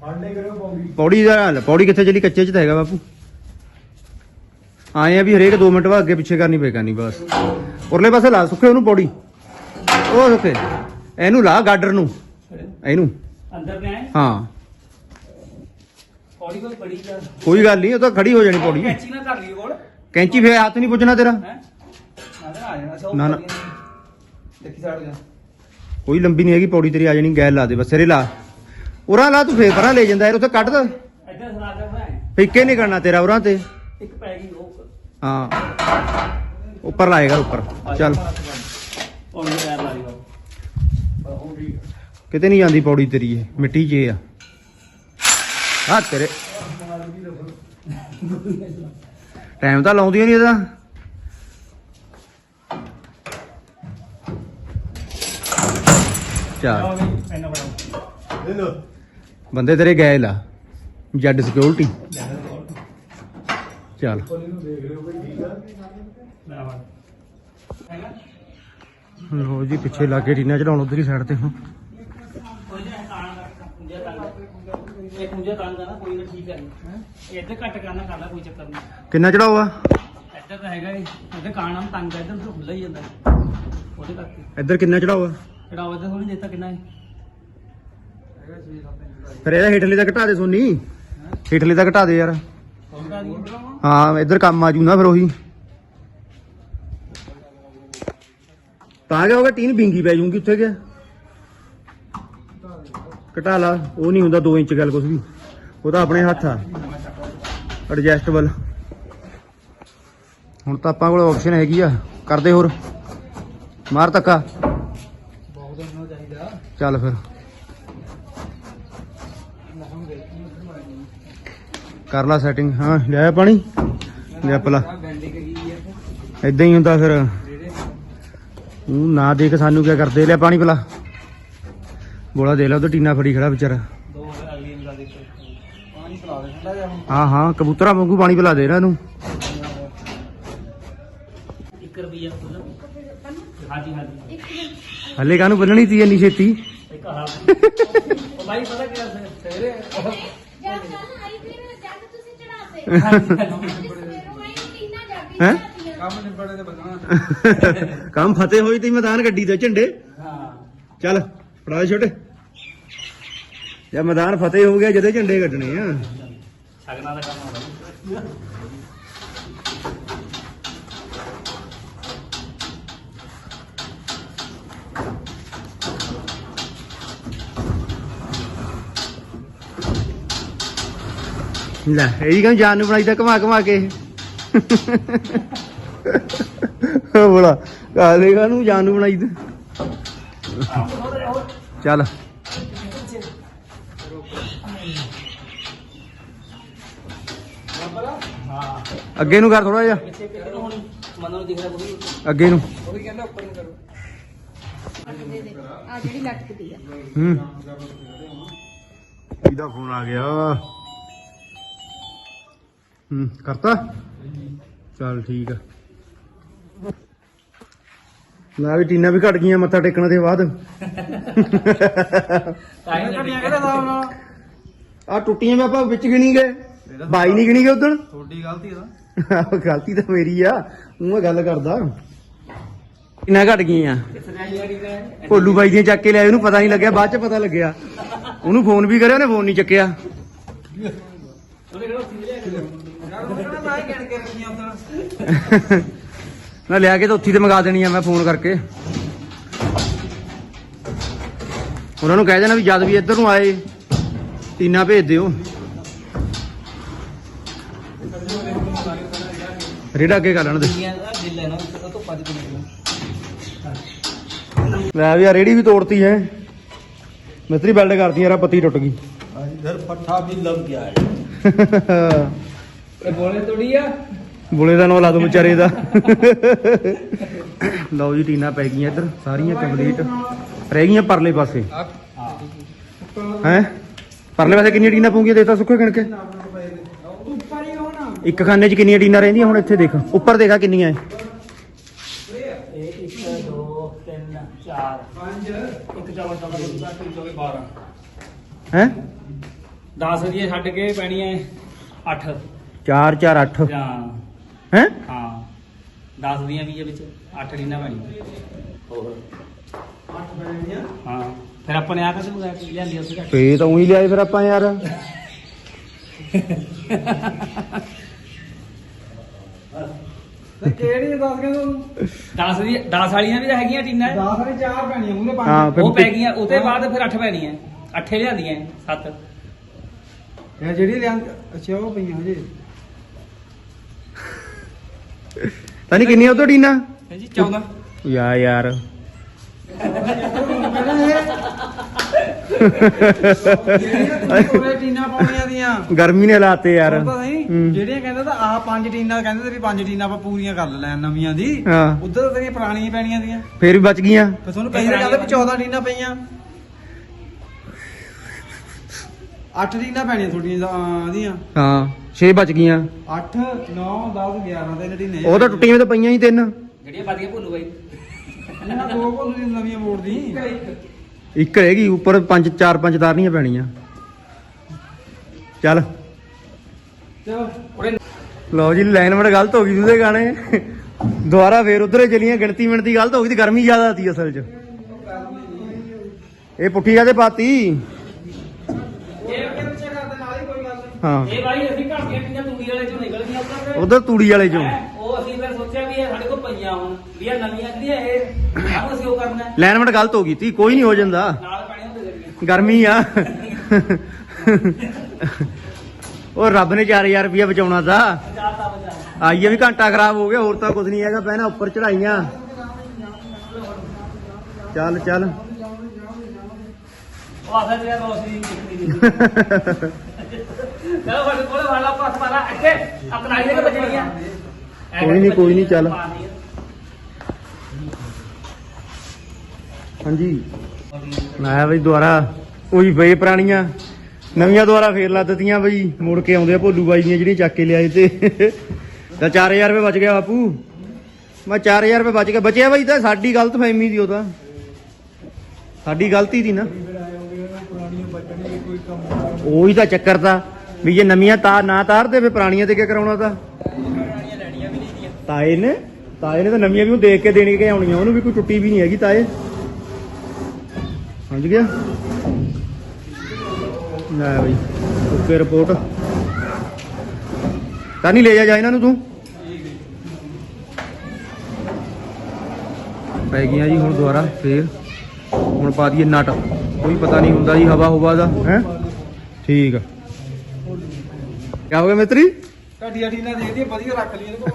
फाड़ने करो पौड़ी ਪੌੜੀ ਦਾ ਹਾਲ, ਪੌੜੀ ਕਿੱਥੇ ਚਲੀ ਕੱਚੇ ਚ ਤਾਂ ਹੈਗਾ ਬਾਪੂ ਆਏ ਆ ਵੀ ਹਰੇਕ 2 ਮਿੰਟ ਬਾਅਦ ਅੱਗੇ ਪਿੱਛੇ ਕਰਨੀ ਪਏ ਕਰਨੀ ਬਸ ਉਰਲੇ ਪਾਸੇ ਲਾ ਸੁੱਕੇ ਉਹਨੂੰ ਪੌੜੀ ਉਹ ਸੁੱਕੇ ਇਹਨੂੰ ਲਾ ਗਾਡਰ ਨੂੰ ਇਹਨੂੰ ਹਾਂ। ਪੌੜੀ ਕੋਈ ਬੜੀ ਯਾਰ ਕੋਈ ਗੱਲ ਨਹੀਂ ਉਹ ਤਾਂ ਖੜੀ ਹੋ ਜਾਣੀ ਪੌੜੀ। ਕੈਂਚੀ ਨਾ ਕਰ ਲਈ ਕੋਲ। ਕੈਂਚੀ ਫੇਰ ਹੱਥ ਨਹੀਂ ਪੁੱਜਣਾ ਤੇਰਾ? ਨਾ, ਨਾ। ਦੇਖੀ ਸਾੜ ਗਿਆ ਕੋਈ ਲੰਬੀ ਨਹੀਂ ਹੈਗੀ ਪੌੜੀ ਤੇਰੀ ਆ ਜਾਣੀ ਗੈਲ ਲਾ ਦੇ ਬਸ ਸਿਰੇ ਲਾ। ਉਰਾਂ ਲਾ ਤੂੰ ਫੇਰ ਪਰਾਂ ਲੈ ਜਾਂਦਾ ਯਾਰ ਉੱਥੇ ਕੱਢ ਦੇ। ਇੱਧਰ ਸੁਣਾ ਦੇ ਭਾਈ ਫਿੱਕੇ ਨਹੀਂ ਕਰਨਾ ਤੇਰਾ ਉਰਾ ਤੇ। ਇੱਕ ਪੈ ਗਈ ਉਹ। ਹਾਂ। ਉੱਪਰ ਲਾਏਗਾ ਉੱਪਰ। ਚੱਲ। ਪੌੜੀ ਪੈਰ ਕਿਤੇ ਨਹੀਂ ਜਾਂਦੀ ਪੌੜੀ ਤੇਰੀ ਇਹ, ਮਿੱਟੀ 'ਚ ਆ। ਆ ਤੇਰੇ। ਟਾਈਮ ਤਾਂ ਲਾਉਂਦੀ ਨਹੀਂ ਇਹਦਾ। ਚਾਰ ਬੰਦੇ ਤੇਰੇ ਗਏ ਲਾ। ਜੱਡ ਸਿਕਿਉਰਿਟੀ ਚੱਲ। ਲੋ ਜੀ, ਪਿੱਛੇ ਲਾਗੇ ਟੀਨਾ ਚੜਾਉਣ, ਉਧਰ ਹੀ ਸਾਈਡ ਤੇ ਹੁਣ। ਕਿੰਨਾ ਚੜਾਓ ਆ ਇੱਧਰ ਤਾਂ ਹੈਗਾ ਇਹ ਇੱਧਰ ਕਾਣਾ ਨੂੰ ਤੰਗ ਇੱਧਰ ਤੋਂ ਖੁੱਲਾ ਹੀ ਜਾਂਦਾ ਉਹਦੇ ਕਰਕੇ। ਇੱਧਰ ਕਿੰਨਾ ਚੜਾਓ ਆ ਚੜਾਓ ਇੱਧਰ ਥੋੜੀ ਦੇਰ ਕਿੰਨਾ ਹੈ। ਫਿਰ ਇਹਦਾ ਹੇਠਲੇ ਦਾ ਘਟਾ ਦੇ ਸੋਨੀ। ਹੇਠਲੇ ਦਾ ਘਟਾ ਦੇ ਯਾਰ। ਹਾਂ ਇੱਧਰ ਕੰਮ ਆ ਜੂ ਨਾ ਫਿਰ ਉਹੀ। ਤਾਂ ਕਿ ਹੋਗਾ ਟੀਨ ਬਿੰਗੀ ਪੈ ਜੂਗੀ ਉੱਥੇ ਕਿ? ਘਟਾ ਲਾ ਉਹ ਨਹੀਂ ਹੁੰਦਾ 2 ਇੰਚ ਗੱਲ ਕੁਝ ਵੀ। ਉਹ ਤਾਂ ਆਪਣੇ ਹੱਥ ਆ। ਐਡਜਸਟੇਬਲ ਹੁਣ ਤਾਂ ਆਪਾਂ ਕੋਲ ਆਪਸ਼ਨ ਹੈਗੀ ਆ। ਕਰਦੇ ਹੋਰ। ਮਾਰ ਧੱਕਾ। ਬਹੁਤ ਹੋਣਾ ਚਾਹੀਦਾ ਚੱਲ ਫਿਰ। ਲਹਮ ਕਰ ਲਾ ਸੈਟਿੰਗ ਹਾਂ, ਲਿਆ ਪਾਣੀ। ਲਿਆ ਪਲਾ। ਬੈਂਡਿੰਗ ਇਦਾਂ ਹੀ ਹੁੰਦਾ ਫਿਰ। ਜਿਹੜੇ ਉਹ ਨਾ ਦੇਖ ਸਾਨੂੰ ਕਿਆ ਕਰਦੇ। ਲਿਆ ਪਾਣੀ ਪਿਲਾ। ਬੋਲਾ ਦੇ ਲਾ, ਉਹ ਟੀਨਾ ਫੜੀ ਖੜਾ ਵਿਚਾਰਾ ਦੋ ਅਗਲੀ ਵੀ ਲਾ ਦੇਖੋ ਪਾਣੀ ਪਿਲਾ ਦੇ ਠੰਡਾ ਜਿਹਾ ਹੁਣ ਹਾਂ ਹਾਂ ਕਬੂਤਰਾਂ ਵਾਂਗੂ ਪਾਣੀ ਪਿਲਾ ਦੇ ਇਹਨਾਂ ਨੂੰ। 1 ਰੁਪਿਆ ਖੁੱਲਾ ਹਾਂਜੀ ਹਾਂਜੀ। ਹੱਲੇ ਕਾਹਨੂੰ ਬੰਨਣੀ ਤੀ ਇੰਨੀ ਛੇਤੀ? ਇੱਕ ਉਹ ਬਾਈ ਪਤਾ ਕੀ ਸਵੇਰੇ ਹੈਂ? ਕੰਮ ਨਿਬੜੇ ਤੇ ਕੰਮ ਫਤਿਹ ਹੋਈ ਤੀ ਮੈਦਾਨ ਗੱਡੀ ਦੇ ਝੰਡੇ। ਹਾਂ। ਚੱਲ ਫੜਾ ਦੇ ਛੋਟੇ। ਜੇ ਮੈਦਾਨ ਫਤਿਹ ਹੋ ਗਿਆ ਜਦੇ ਝੰਡੇ ਕੱਢਣੇ ਆ। ਸਗਨਾ ਦਾ ਕੰਮ ਹੁੰਦਾ ਲੈ ਇਹੀ ਕੰਮ ਜਾਨ ਨੂੰ ਬਣਾਈਦਾ ਘਮਾ ਘਮਾ ਕੇ। ਬੋਲਾ ਕਾਲੇ ਨੂੰ ਜਾਨ ਨੂੰ ਬਣਾਈਦਾ। ਚੱਲ। ਅੱਗੇ ਨੂੰ ਕਰ ਥੋੜਾ ਜਿਹਾ। ਨੂੰ ਅੱਗੇ ਨੂੰ। ਉਹ ਵੀ ਕਹਿੰਦਾ ਉੱਪਰ ਨੂੰ ਕਰੋ ਆ ਜਿਹੜੀ ਲਟਕਦੀ ਆ। ਹੂੰ। ਇਹਦਾ ਫੋਨ ਆ ਗਿਆ। ਹੂੰ ਕਰਤਾ? ਚੱਲ ਠੀਕ ਆ। ਲੈ ਵੀ ਟੀਨਾ ਵੀ ਘਟ ਗਈਆਂ ਮੱਥਾ ਟੇਕਣ ਦੇ ਬਾਅਦ। ਟਾਈਮ ਕੱਟੀਆਂ ਕਿਹੜਾ ਹਿਸਾਬ ਨਾਲ ਆ ਟੁੱਟੀਆਂ ਵੀ ਆਪਾਂ ਵਿੱਚ ਗਿਣੀ ਗਏ। ਬਾਈ ਨਹੀਂ ਗਿਣੀ ਗਏ ਉਦੋਂ ਤੁਹਾਡੀ ਗਲਤੀ ਹੈ ਗਲਤੀ ਤਾਂ ਮੇਰੀ ਆ ਉਹ ਮੈਂ ਗੱਲ ਕਰਦਾ। ਕਿੰਨਾ ਘਟ ਗਈਆਂ ਸਜਾਈ ਭੋਲੂ ਬਾਈ ਦੀਆਂ ਚੱਕ ਕੇ ਲਿਆ ਉਹਨੂੰ ਪਤਾ ਨਹੀਂ ਲੱਗਿਆ, ਬਾਅਦ ਚ ਪਤਾ ਲੱਗਿਆ। ਉਹਨੂੰ ਫੋਨ ਵੀ ਕਰਿਆ, ਉਹਨੇ ਫੋਨ ਨਹੀਂ ਚੱਕਿਆ। ਲਿਆ ਕੇ ਮੈਂ ਲਿਆ ਕੇ ਤਾਂ ਉੱਥੇ ਤੇ ਮੰਗਾ ਦੇਣੀ ਆ ਮੈਂ ਫੋਨ ਕਰਕੇ। ਉਹਨਾਂ ਨੂੰ ਕਹਿ ਦੇਣਾ ਵੀ ਜਦ ਵੀ ਇੱਧਰ ਨੂੰ ਆਏ ਟੀਨਾ ਭੇਜ ਦਿਓ। ਰੇੜਾ ਅੱਗੇ ਕਰ ਲੈਣ ਦੇ ਦੁਨੀਆ ਦਾ ਦਿਲ ਹੈ ਨਾ ਉਹ ਤੋਂ ਪੱਜ ਕੇ ਲੈ ਵੀ ਆ ਰੇੜੀ ਵੀ ਤੋੜਤੀ ਹੈ ਮਿਸਤਰੀ ਬੈਲਡ ਕਰਤੀ ਯਾਰ ਆਹ ਪੱਤੀ ਟੁੱਟ ਗਈ इधर पट्टा भी लग गया है ये बोले तोड़ी है ਬੁਲੇ ਦਾ ਨਾਂ ਲਾ ਦੋ ਵਿਚਾਰੇ ਦਾ ਲਓ ਜੀ ਟੀਨਾ ਪੈ ਗਈਆਂ ਇੱਧਰ ਸਾਰੀਆਂ ਕੰਪਲੀਟ ਰਹਿ ਗਈਆਂ ਪਰਲੇ ਪਾਸੇ ਹੈ ਪਰਲੇ ਪਾਸੇ ਕਿੰਨੀਆਂ ਟੀਨਾਂ ਪਊਗੀਆਂ ਦੇਤਾ ਸੁੱਕੇ ਗਿਣ ਕੇ ऊपर ही हो ना ਇੱਕ ਖਾਨੇ 'ਚ ਕਿੰਨੀਆਂ ਟੀਨਾਂ ਰਹਿੰਦੀਆਂ ਹੁਣ ਇੱਥੇ ਦੇਖ? ਉੱਪਰ ਦੇਖਾ ਕਿੰਨੀਆਂ ਐ। ਇਹ 1 2 10 ਦੀ ਛੱਡ ਕੇ ਪੈਣੀਆਂ 8 4 4 8 ਜਾਂ ਹੈ? ਹਾਂ। 10 ਦੀਆਂ ਵੀ ਇਹ ਵਿੱਚ 8 ਰੀਨਾ ਪੈਣੀ ਹੋਰ? 8 ਪੈਣੀਆਂ ਹਾਂ। ਫਿਰ ਆਪਾਂ ਨੇ ਆ ਕਦੋਂ ਲੈ ਲਿਆਂਦੀ ਉਸ ਘਰ ਫੇ ਤਾਂ ਉਹੀ ਲਿਆਏ ਫਿਰ ਆਪਾਂ ਯਾਰ। ਤੇ ਕਿਹੜੀ ਦੱਸ ਕੇ ਤੂੰ 10 ਦੀ 10 ਵਾਲੀਆਂ ਵੀ ਤਾਂ ਹੈਗੀਆਂ ਟੀਨਾਂ। 10 ਵਾਲੀ ਚਾਰ ਪੈਣੀਆਂ ਮੂਹਰੇ ਹਾਂ, ਪੰਜ ਫਿਰ- ਉਹ ਪੈ ਗਈਆਂ ਉਹਦੇ ਬਾਅਦ ਫਿਰ 8 ਪੈਣੀਆਂ। 8 ਲਿਆਂਦੀਆਂ 7 ਇਹ ਜਿਹੜੀ ਲਿਆਂ ਅੱਛਾ ਉਹ ਪਈਆਂ ਹਜੇ। ਤਾਂ ਨਹੀਂ ਕਿੰਨੀਆਂ ਉਦੋਂ ਟੀਨਾਂ? ਜੀ 14 ਯਾ ਯਾਰ। ਉਹਨੇ ਟੀਨਾਂ? ਦੀਆਂ ਗਰਮੀ ਨੇ ਲਾਤੇ ਯਾਰ। ਤਾਂ ਨਹੀਂ। ਜਿਹੜੀਆਂ ਕਹਿੰਦਾ ਤਾਂ ਆਹ ਪੰਜ ਟੀਨਾਂ ਕਹਿੰਦੇ ਤੇ ਵੀ ਪੰਜ ਟੀਨਾਂ ਆਪਾਂ ਪੂਰੀਆਂ ਕਰ ਲੈਣ ਨਵੀਆਂ ਦੀ। ਹਾਂ। ਉਧਰ ਤੇਰੀਆਂ ਪੁਰਾਣੀਆਂ ਹੀ ਪੈਣੀਆਂ ਦੀਆਂ। ਫੇਰ ਵੀ ਬਚ ਗਈਆਂ। ਤੇ ਤੁਹਾਨੂੰ ਤਾਂ ਕਹਿੰਦਾ ਵੀ 14 ਟੀਨਾਂ ਪਈਆਂ। 8 ਟੀਨਾਂ ਪੈਣੀਆਂ ਤੁਹਾਡੀਆਂ ਤਾਂ ਦੀਆਂ। ਹਾਂ 6 ਬਚ ਗਈਆਂ। 8 9 10 11 ਤੇ ਜਿਹੜੀ ਨੇ ਉਹ ਤਾਂ ਟੁੱਟੀਆਂ ਤਾਂ ਪਈਆਂ ਹੀ ਤਿੰਨ। ਜਿਹੜੀਆਂ ਵਧੀਆ ਭੁੱਲੂ ਬਾਈ। ਇਹਨਾਂ ਦੋ ਭੁੱਲ ਨਵੀਆਂ ਮੋੜ ਦੀ। ਇੱਕ। ਰਹਿ ਉੱਪਰ ਪੰਜ ਚਾਰ ਪੰਜ ਤਾਰਨੀਆਂ ਪੈਣੀਆਂ। ਚੱਲ। ਲਓ ਜੀ ਲਾਈਨਮੈਂਟ ਗਲਤ ਹੋ ਗਈ ਉਹਦੇ ਗਾਣੇ। ਦੁਬਾਰਾ ਫੇਰ ਉਧਰੇ ਚਲੀਆਂ, ਗਿਣਤੀ ਮਿਣਤੀ ਗਲਤ ਹੋ ਗਈ ਤੇ ਗਰਮੀ ਜ਼ਿਆਦਾ ਆਤੀ ਅਸਲ 'ਚ। ਇਹ ਪੁੱਠੀ ਆ ਤੇ ਪਾਤੀ। ਹਾਂ। ਇਹ ਬਾਈ ਅਸੀਂ ਘਰ ਦੀਆਂ ਟੀਆਂ ਤੂੜੀ ਵਾਲੇ ਚੋਂ ਨਿਕਲ ਗਈਆਂ ਉੱਧਰ ਉਧਰ ਤੂੜੀ ਵਾਲੇ ਚੋਂ। ਹੈਂ? ਉਹ ਅਸੀਂ ਫਿਰ ਸੋਚਿਆ ਵੀ ਇਹ ਸਾਡੇ ਕੋਲ ਪਈਆਂ ਹੁਣ ਵੀ ਇਹ ਨਵੀਆਂ ਜਿਹੜੀਆਂ ਇਹ ਆਹ ਅਸੀਂ ਉਹ ਕਰਨਾ ਲਾਈਨਮੈਂਟ ਗਲਤ ਹੋ ਗਈ ਤੀ, ਕੋਈ ਨਹੀਂ ਹੋ ਜਾਂਦਾ। ਨਾਲ ਪੈਣੇ ਹੁੰਦੇ ਗਰਮੀ ਆ। ਉਹ ਰੱਬ ਨੇ 4000 ਰੁਪਇਆ ਬਚਾਉਣਾ ਬਚਾ ਆਈਏ ਵੀ ਘੰਟਾ ਖਰਾਬ ਹੋ ਗਿਆ ਹੋਰ ਤਾਂ ਕੁਝ ਨਹੀਂ ਹੈਗਾ ਪਹਿਲਾਂ ਉੱਪਰ ਚੜਾਈਆਂ ਚੱਲ ਚੱਲ। ਉਹ ਆਖਰ ਦਿਖਦੀ ਨਹੀਂ ਚਲੋ ਸਾਡੇ ਕੋਲੇ ਵਾਲਾ ਪਾਸ ਮਾਰਾ। ਇੱਥੇ ਆਪਣਾ ਆਈਏ ਕਿ ਬਚਣੀਆਂ? ਕੋਈ ਨੀ, ਕੋਈ ਨੀ, ਚੱਲ। ਹਾਂਜੀ। ਮੈਂ ਬਈ ਦੁਆਰਾ ਉਹੀ ਬਈ ਪੁਰਾਣੀਆਂ। ਨਵੀਆਂ ਦੁਆਰਾ ਫੇਰ ਲਾ ਦਿੱਤੀਆਂ ਬਈ। ਮੁੜ ਕੇ ਆਉਂਦੇ ਆ ਭੋਲੂ ਬਾਈ ਦੀਆਂ ਜਿਹੜੀਆਂ ਚੱਕ ਕੇ ਲਿਆਏ ਤੇ। ਤਾਂ 4000 ਰੁਪਏ ਬਚ ਗਿਆ ਬਾਪੂ। ਮੈਂ 4000 ਰੁਪਏ ਬਚ ਗਿਆ। ਬਚਿਆ ਬਈ ਤਾਂ ਸਾਡੀ ਗਲਤ ਫਹਿਮੀ ਦੀ ਉਹ ਤਾਂ। ਸਾਡੀ ਗਲਤੀ ਦੀ ਨਾ। ਉਹੀ ਤਾਂ ਚੱਕਰ ਤਾਂ। ਵੀ ਜੇ ਨਵੀਆਂ ਤਾਰ ਨਾ ਤਾਰਦੇ ਫੇ ਪੁਰਾਣੀਆਂ ਤੇ ਕੀ ਕਰਾਉਣਾ ਤਾਂ। ਤਾਏ ਨੇ ਤਾਏ ਨੇ ਤਾਂ ਨਵੀਆਂ ਵੀ ਉਹ ਦੇਖ ਕੇ ਦੇਣੀ ਕਿ ਆਉਣੀਆਂ। ਉਹਨੂੰ ਵੀ ਕੋਈ ਟੁੱਟੀ ਵੀ ਨਹੀਂ ਹੈਗੀ ਤਾਏ। ਸਮਝ ਗਿਆ? ਲੈ ਬਈ ਓਕੇ ਰਿਪੋਰਟ ਤਾਂ ਨਹੀਂ ਲੈ ਜਾ ਜਾ ਇਹਨਾਂ ਨੂੰ ਤੂੰ? ਪੈ ਗਈਆਂ ਜੀ ਹੁਣ ਦੁਬਾਰਾ ਫੇਰ। ਹੁਣ ਪਾ ਦਈਏ ਨਟ। ਕੋਈ ਪਤਾ ਨਹੀਂ ਹੁੰਦਾ ਜੀ ਹਵਾ ਹਵਾ ਦਾ। ਹੈ? ਠੀਕ ਆ। ਕਿਆ ਹੋ ਗਿਆ ਮਿੱਤਰੀ ਢੱਡੀ ਢੱਡੀ ਨਾਲ ਦੇਖਦੀ ਵਧੀਆ ਰੱਖ ਲਈ ਇਹਨੂੰ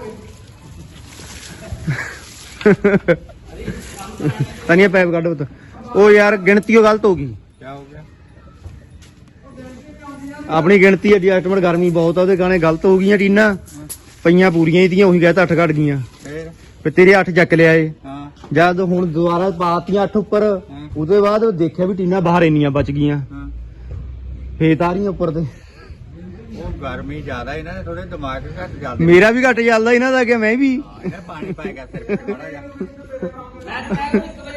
ਤਨੀਆ ਪੈਪ ਕੱਢ ਉਹ ਯਾਰ ਗਿਣਤੀਓ ਗਲਤ ਹੋ ਗਈ। ਕੀ ਹੋ ਗਿਆ? ਆਪਣੀ ਗਿਣਤੀ ਐਡਜਸਟਮੈਂਟ ਗਰਮੀ ਬਹੁਤ ਆ ਉਹਦੇ ਗਾਣੇ ਗਲਤ ਹੋ ਗਈਆਂ ਟੀਨਾ। ਪਈਆਂ ਪੂਰੀਆਂ ਹੀ ਤੀਆਂ ਉਹੀ ਕਹਤਾ 8 ਘਟ ਗਈਆਂ। ਫੇਰ? ਫੇ ਤੇਰੇ 8 ਚੱਕ ਲਿਆਏ ਹਾਂ। ਜਦ ਹੁਣ ਦੁਬਾਰਾ ਪਾਤੀਆਂ 8 ਉੱਪਰ। ਉਹਦੇ ਬਾਅਦ ਦੇਖਿਆ ਵੀ ਟੀਨਾ ਬਾਹਰ ਇੰਨੀਆਂ ਬਚ ਗਈਆਂ। ਹਾਂ। ਫੇ ਤਾਰੀਆਂ ਉੱਪਰ ਤੇ। ਉਹ ਗਰਮੀ ਜ਼ਿਆਦਾ ਇਹਨਾਂ ਨੇ ਥੋੜੇ ਦਿਮਾਗ ਘੱਟ ਚੱਲਦੇ ਮੇਰਾ ਵੀ ਘਟ ਚੱਲਦਾ ਇਹਨਾਂ ਦਾ ਕਿ ਮੈਂ ਵੀ। ਇਹਨਾਂ ਪਾਣੀ ਪਾਏਗਾ ਸਿਰ ਤੇ ਮਾੜਾ ਜਿਹਾ।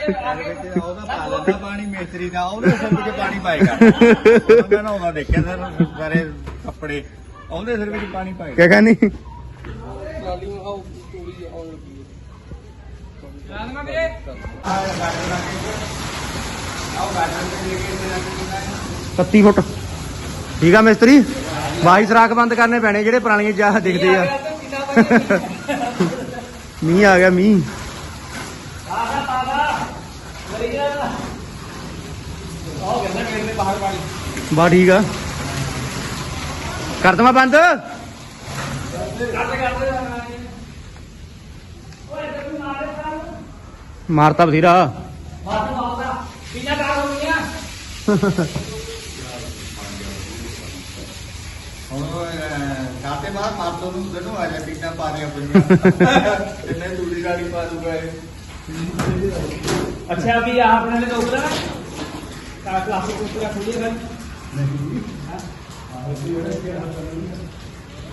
ਉਹਦਾ ਪਾ ਲੈਂਦਾ ਪਾਣੀ ਮੇਸਤਰੀ ਦਾ ਉਹਦੇ ਸਿਰ ਵਿੱਚ ਪਾਣੀ ਪਾਏਗਾ ਉਹਨਾਂ ਨੇ ਉਹਦਾ ਦੇਖਿਆ ਸਰ ਸਾਰੇ ਕੱਪੜੇ ਉਹਦੇ ਸਿਰ ਵਿੱਚ ਪਾਣੀ ਪਾਏਗਾ ਕਿਆ ਕਹਿੰਦੀ ਰਾਜਮਾ ਵੀਰੇ 31 ਫੁੱਟ। ਠੀਕ ਆ ਮਿਸਤਰੀ? ਵਾਹੀ ਸਰਾਖ ਬੰਦ ਕਰਨੇ ਪੈਣੇ ਜਿਹੜੇ ਪੁਰਾਣੀਆਂ ਜਾਹ ਦਿਖਦੇ ਆ। ਮੀਂਹ ਆ ਗਿਆ ਮੀਂਹ ਆਹਾ ਪਾਦਾ ਵਧੀਆ ਆਹ ਕਹਿੰਦਾ ਗੇਟ ਦੇ ਬਾਹਰ ਪਾਣੀ ਬਾ ਠੀਕ ਆ ਕਰ ਦਵਾਂ ਬੰਦ ਕੱਟ ਕਰਦੇ ਓਏ ਤੂੰ ਮਾਰੇ ਕਰ ਮਾਰਤਾ ਬਥੇਰਾ ਮਾਰ ਮਾਰਦਾ ਪੀਣਾ ਕਰ ਹੋ ਗਿਆ ਹੁਣ ਕਾਤੇ ਬਾਹਰ ਮਾਰਤੋਂ ਨੂੰ ਦਨੋਂ ਆ ਜਾ ਟੀਨਾ ਪਾ ਲਿਆ ਪਈਆਂ ਇਹਨੇ ਦੂਰੀ ਗਾੜੀ ਪਾ ਦੂਗਾ ਇਹ अच्छा अभी यहाँ अपने ने तो उतरा का क्लास को पूरा खोलिए भाई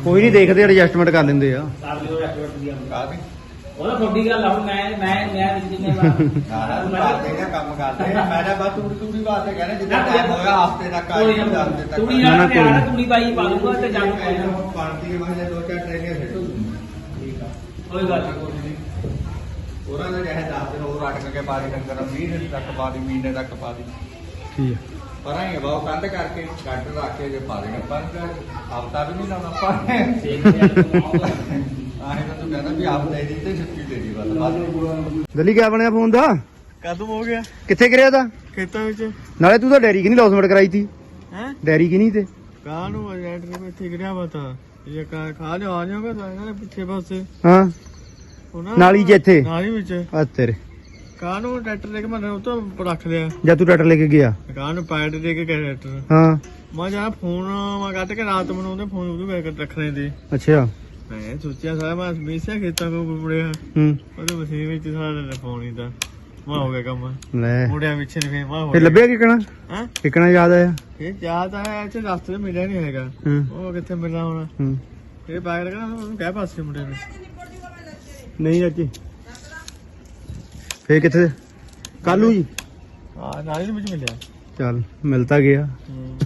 ਕੋਈ ਨਹੀਂ ਦੇਖਦੇ ਐਡਜਸਟਮੈਂਟ ਕਰ ਲੈਂਦੇ ਆ साहब ने एक्टिवेट दिया ਕਾਤੇ ਉਹਦਾ ਤੁਹਾਡੀ ਗੱਲ ਆ ਹੁਣ ਮੈਂ ਮੈਂ ਮੈਂ ਵਿੱਚ ਜਿੰਨੇ ਨਾਰਾ ਕਰਦੇ ਨੇ ਕੰਮ ਕਰਦੇ ਨੇ ਮੈਂ ਤਾਂ ਬਸ ਤੂੜੀ ਤੂੜੀ ਵਾਸਤੇ ਕਹਿੰਦਾ ਜਿੱਦਾਂ ਟਾਈਮ ਹੋਇਆ ਹਫਤੇ ਤੱਕ ਆਈ ਨੂੰ ਦੱਸ ਦੇ ਤੱਕ ਤੂੜੀ ਨਾ, ਨਾ, ਨਾਲ ਕੋਈ ਪਿਆਰ ਨਹੀਂ। ਤੂੜੀ ਪਾਈ ਪਾ ਦੂੰਗਾ ਤੇ ਜਾਨ ਪਾਈ ਪਾਰਟੀ ਦੇ ਵਾਸਤੇ ਦੋ ਚਾਰ ਟ੍ਰੇਨਿੰਗ ਛੱਡੂ ਕੋਈ ਗੱਲ ਨਹੀਂ ਉਹਨਾਂ ਨੇ ਚਾਹੇ 10 ਦਿਨ ਹੋਰ ਅਟਕ ਕੇ ਪਾਣੀ ਡੰਗਰ 20 ਦਿਨ ਤੱਕ ਪਾ ਦੀ ਮਹੀਨੇ ਤੱਕ ਪਾ ਦੀ। ਠੀਕ ਪਰ ਆਏ ਬਾਉ ਕੰਧ ਕਰਕੇ ਗੱਟ ਰੱਖ ਕੇ ਜੇ ਪਾ ਦੇਣਾ ਪਰ ਹਫਤਾ ਵੀ ਨਹੀਂ ਲਾਉਣਾ ਆਪਾਂ ਆਹੇ ਤਾਂ ਤੂੰ ਕਹਿੰਦਾ ਵੀ ਆਪ ਦੇ ਦੀ ਤੇ ਛੁੱਟੀ ਦੇ ਦੀ ਬਸ ਗਲੀ ਕਿਆ ਬਣਿਆ ਫੋਨ ਦਾ? ਕਦੋਂ ਹੋ ਗਿਆ? ਕਿੱਥੇ ਗਿਰਿਆ ਤਾਂ ਖੇਤਾਂ ਵਿੱਚ। ਨਾਲੇ ਤੂੰ ਤਾਂ ਡੈਰੀ ਕਿ ਨਹੀਂ ਲੌਸਮੈਂਟ ਕਰਾਈ ਤੀ? ਹੈ? ਡੈਰੀ ਕਿ ਨਹੀਂ ਤੇ? ਕਾਹ ਨੂੰ ਏਜੰਟ ਨੇ ਇੱਥੇ ਗਿਰਿਆ ਬਤਾ ਇਹ ਕਾ ਖਾ ਲਿਆ ਆ ਜਾਓਗਾ ਤਾਂ ਇਹਨਾਂ ਨੇ ਪਿੱਛੇ ਪਾਸੇ। ਹਾਂ। ਨਾਲੀ 'ਚ ਇੱਥੇ? ਨਾਲੀ ਵਿੱਚ। ਆ ਤੇਰੇ। ਕਾਹ ਨੂੰ ਟਰੈਕਟਰ ਲੈ ਕੇ ਮੈਂ ਉਹ ਤੋਂ ਰੱਖ ਲਿਆ। ਜਦ ਤੂੰ ਟਰੈਕਟਰ ਲੈ ਕੇ ਗਿਆ? ਕਾਹ ਨੂੰ ਪਾਇਟ ਦੇ ਕੇ ਗਏ ਟਰੈਕਟਰ। ਹਾਂ। ਮੈਂ ਜਾ ਫੋਨ ਮੈਂ ਕੱਢ ਕੇ ਰਾਤ ਮੈਨੂੰ ਉਹਦੇ ਫੋਨ ਉਹਦੇ ਬੈਗ ਰੱਖਣੇ ਦੇ ਅੱਛਾ। ਮੈਂ ਸੋਚਿਆ ਸਾਰਾ ਮੈਂ ਹਮੇਸ਼ਾ ਖੇਤਾਂ ਕੋ ਮੁੜਿਆ ਹੂੰ। ਉਹਦੇ ਮਸ਼ੀਨ ਵਿੱਚ ਸਾਰਾ ਨੇ ਫੋਨ ਹੀ ਤਾਂ। ਮੈਂ ਹੋ ਗਿਆ ਕੰਮ। ਲੈ। ਮੁੜਿਆ ਪਿੱਛੇ ਨੇ ਫੇਰ ਮੈਂ ਹੋ ਤੇ ਲੱਭਿਆ ਕਿਕਣਾ? ਹਾਂ? ਕਿਕਣਾ ਯਾਦ ਆਇਆ? ਇਹ ਯਾਦ ਆਇਆ ਇੱਥੇ ਰਸਤੇ 'ਚ ਮਿਲਿਆ ਨਹੀਂ ਹੈਗਾ। ਉਹ ਕਿੱਥੇ ਮਿਲਣਾ ਹੁਣ? ਹੂੰ। ਇਹ ਬੈਗ ਲਗਾ ਉਹਨੂੰ ਕਹਿ ਪਾਸੇ ਮੁੰਡੇ ਨੂੰ। ਨਹੀਂ ਚਾਚੀ। ਫੇਰ ਕਿੱਥੇ? ਕੱਲੂ ਜੀ? ਹਾਂ ਨਾਲੀ ਦੇ ਵਿੱਚ ਮਿਲਿਆ। ਚੱਲ ਮਿਲਤਾ ਗਿਆ। ਹੂੰ।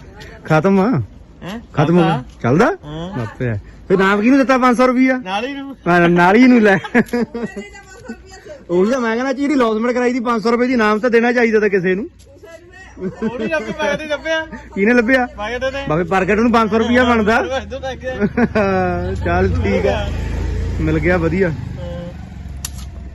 ਖਤਮ ਆ? ਹੈ? ਖਤਮ ਹੋ ਗਿਆ? ਚੱਲਦਾ? ਹਾਂ। ਆਪੇ ਫੇ ਨਾਮ ਕਿਹਨੂੰ ਦਿੱਤਾ 500 ਰੁਪਿਆ ਨਾਲੀ ਨੂੰ ਨਾਲੀ ਨੂੰ ਲੈ। ਉਹੀ ਤਾਂ ਮੈਂ ਕਹਿੰਦਾ ਚੀੜੀ ਲੌਸਮੈਂਟ ਕਰਾਈ ਦੀ 500 ਰੁਪਏ ਦੀ ਨਾਮ ਤਾਂ ਦੇਣਾ ਚਾਹੀਦਾ ਤਾਂ ਕਿਸੇ ਨੂੰ। ਥੋੜੀ ਜੱਪੀ ਮੈਂ ਤੇ ਜੱਪਿਆ ਕਿਹਨੇ ਲੱਭਿਆ? ਮੈਂ ਤੇ। ਨੇ ਬਾਬੇ ਪ੍ਰਗਟ ਨੂੰ 500 ਰੁਪਿਆ ਬਣਦਾ। ਚੱਲ ਠੀਕ ਹੈ ਮਿਲ ਗਿਆ ਵਧੀਆ।